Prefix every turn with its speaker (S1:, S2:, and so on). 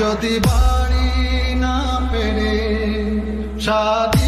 S1: যদি বাড়ি না পেরে সাদি